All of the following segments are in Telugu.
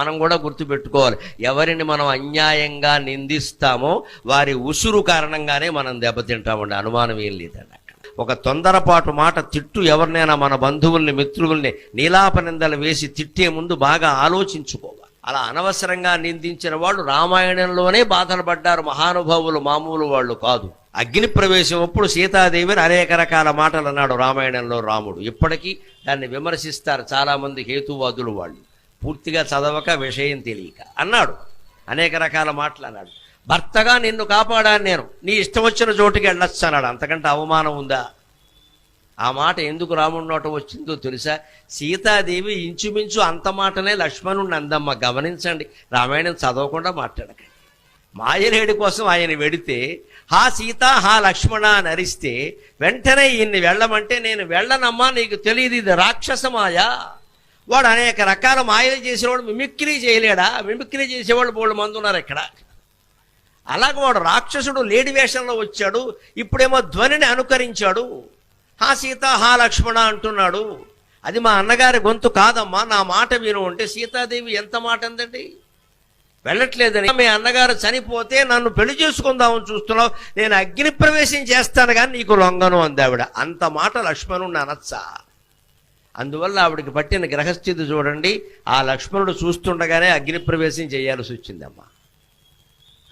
మనం కూడా గుర్తుపెట్టుకోవాలి. ఎవరిని మనం అన్యాయంగా నిందిస్తామో వారి ఉసురు కారణంగానే మనం దెబ్బతింటామండి. అనుమానం ఏం లేదండి ఒక తొందరపాటు మాట తిట్టు ఎవరినైనా మన బంధువుల్ని మిత్రుల్ని నీలాపనిందలు వేసి తిట్టే ముందు బాగా ఆలోచించుకోవాలి. అలా అనవసరంగా నిందించిన వాళ్ళు రామాయణంలోనే బాధలు పడ్డారు. మహానుభావులు మామూలు వాళ్ళు కాదు. అగ్ని ప్రవేశం అప్పుడు సీతాదేవిని అనేక రకాల మాటలు అన్నాడు రామాయణంలో రాముడు. ఇప్పటికీ దాన్ని విమర్శిస్తారు చాలామంది హేతువాదులు వాళ్ళు. పూర్తిగా చదవక విషయం తెలియక అన్నాడు. అనేక రకాల మాటలు అన్నాడు. భర్తగా నిన్ను కాపాడాను నేను. నీ ఇష్టం వచ్చిన చోటుకి వెళ్ళొచ్చు అన్నాడు. అంతకంటే అవమానం ఉందా? ఆ మాట ఎందుకు రాముడి నోట వచ్చిందో తెలుసా? సీతాదేవి ఇంచుమించు అంత మాటనే లక్ష్మణుడిని అందమ్మ గమనించండి. రామాయణం చదవకుండా మాట్లాడక మాయలేడి కోసం ఆయన వెడితే హా సీత హా లక్ష్మణ అని అరిస్తే వెంటనే ఈయన్ని వెళ్ళమంటే నేను వెళ్ళనమ్మా నీకు తెలియదు ఇది రాక్షసమాయ వాడు అనేక రకాల మాయలు చేసేవాడు మిమిక్రీ చేయలేడా? మిమిక్రీ చేసేవాళ్ళు బోళ్ళు మంది ఉన్నారు ఇక్కడ. అలాగ వాడు రాక్షసుడు లేడి వేషంలో వచ్చాడు ఇప్పుడేమో ధ్వనిని అనుకరించాడు. హా సీత హా లక్ష్మణ అంటున్నాడు. అది మా అన్నగారి గొంతు కాదమ్మా నా మాట విను అంటే సీతాదేవి ఎంత మాట అందండి? వెళ్ళట్లేదని. మీ అన్నగారు చనిపోతే నన్ను పెళ్ళి చేసుకుందామని చూస్తున్నావు నేను అగ్ని ప్రవేశం చేస్తాను కానీ నీకు లొంగను అంది ఆవిడ. అంత మాట లక్ష్మణుణ్ణి అనొచ్చా? అందువల్ల ఆవిడకి పట్టిన గ్రహస్థితి చూడండి ఆ లక్ష్మణుడు చూస్తుండగానే అగ్నిప్రవేశం చేయాల్సి వచ్చిందమ్మా.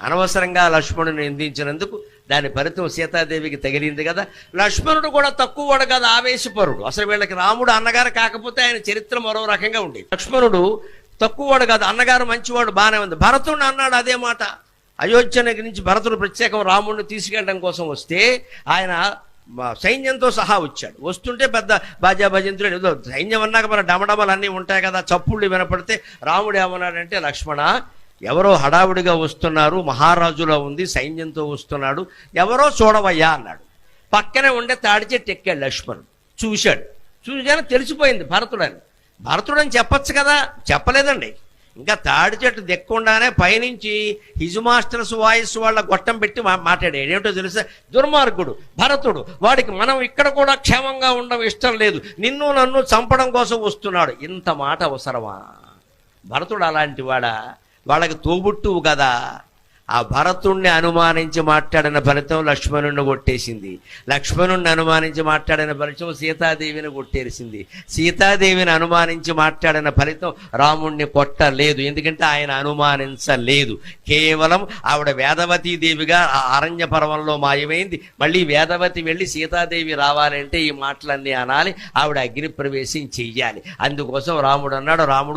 అనవసరంగా లక్ష్మణుని నిందించినందుకు దాని ఫలితం సీతాదేవికి తగిలింది కదా. లక్ష్మణుడు కూడా తక్కువవాడు కదా ఆవేశపరుడు. అసలు వీళ్ళకి రాముడు అన్నగారు కాకపోతే ఆయన చరిత్ర మరో రకంగా ఉండేది లక్ష్మణుడు తక్కువవాడు కాదు అన్నగారు మంచివాడు బాగానే ఉంది. భరతుడు అన్నాడు అదే మాట. అయోధ్య నుంచి భరతుడు ప్రత్యేకం రాముడిని తీసుకెళ్ళడం కోసం వస్తే ఆయన సైన్యంతో సహా వచ్చాడు. వస్తుంటే పెద్ద బాజా భజంతుడు ఏదో సైన్యం అన్నాక మన డమడమలు అన్నీ ఉంటాయి కదా చప్పుళ్ళు వినపడితే రాముడు ఏమన్నాడంటే లక్ష్మణ ఎవరో హడావుడిగా వస్తున్నారు మహారాజులో ఉంది సైన్యంతో వస్తున్నాడు ఎవరో చూడవయ్యా అన్నాడు. పక్కనే ఉండే తాడి చెట్టు ఎక్కాడు లక్ష్మణుడు. చూశాడు. చూశాను తెలిసిపోయింది భరతుడని. భరతుడని చెప్పొచ్చు కదా? చెప్పలేదండి. ఇంకా తాడి చెట్టు దిక్కుండానే పైనుంచి హిజు మాస్టర్స్ వాయిస్ వాళ్ళ గొట్టం పెట్టి మాట్లాడాడు. ఏమిటో తెలుసా? దుర్మార్గుడు భరతుడు. వాడికి మనం ఇక్కడ కూడా క్షేమంగా ఉండడం ఇష్టం లేదు. నిన్ను నన్ను చంపడం కోసం వస్తున్నాడు. ఇంత మాట అవసరమా? భరతుడు అలాంటి వాడా? వాళ్ళకి తోబుట్టువు కదా. ఆ భరతుణ్ణి అనుమానించి మాట్లాడిన ఫలితం లక్ష్మణుణ్ణి కొట్టేసింది. లక్ష్మణుణ్ణి అనుమానించి మాట్లాడిన ఫలితం సీతాదేవిని కొట్టేసింది. సీతాదేవిని అనుమానించి మాట్లాడిన ఫలితం రాముణ్ణి కొట్టలేదు. ఎందుకంటే ఆయన అనుమానించలేదు. కేవలం ఆవిడ వేదవతీ దేవిగా ఆ అరణ్య పర్వంలో మాయమైంది. మళ్ళీ వేదవతి వెళ్ళి సీతాదేవి రావాలంటే ఈ మాటలన్నీ అనాలి. ఆవిడ అగ్నిప్రవేశం చెయ్యాలి. అందుకోసం రాముడు అన్నాడు రాముడు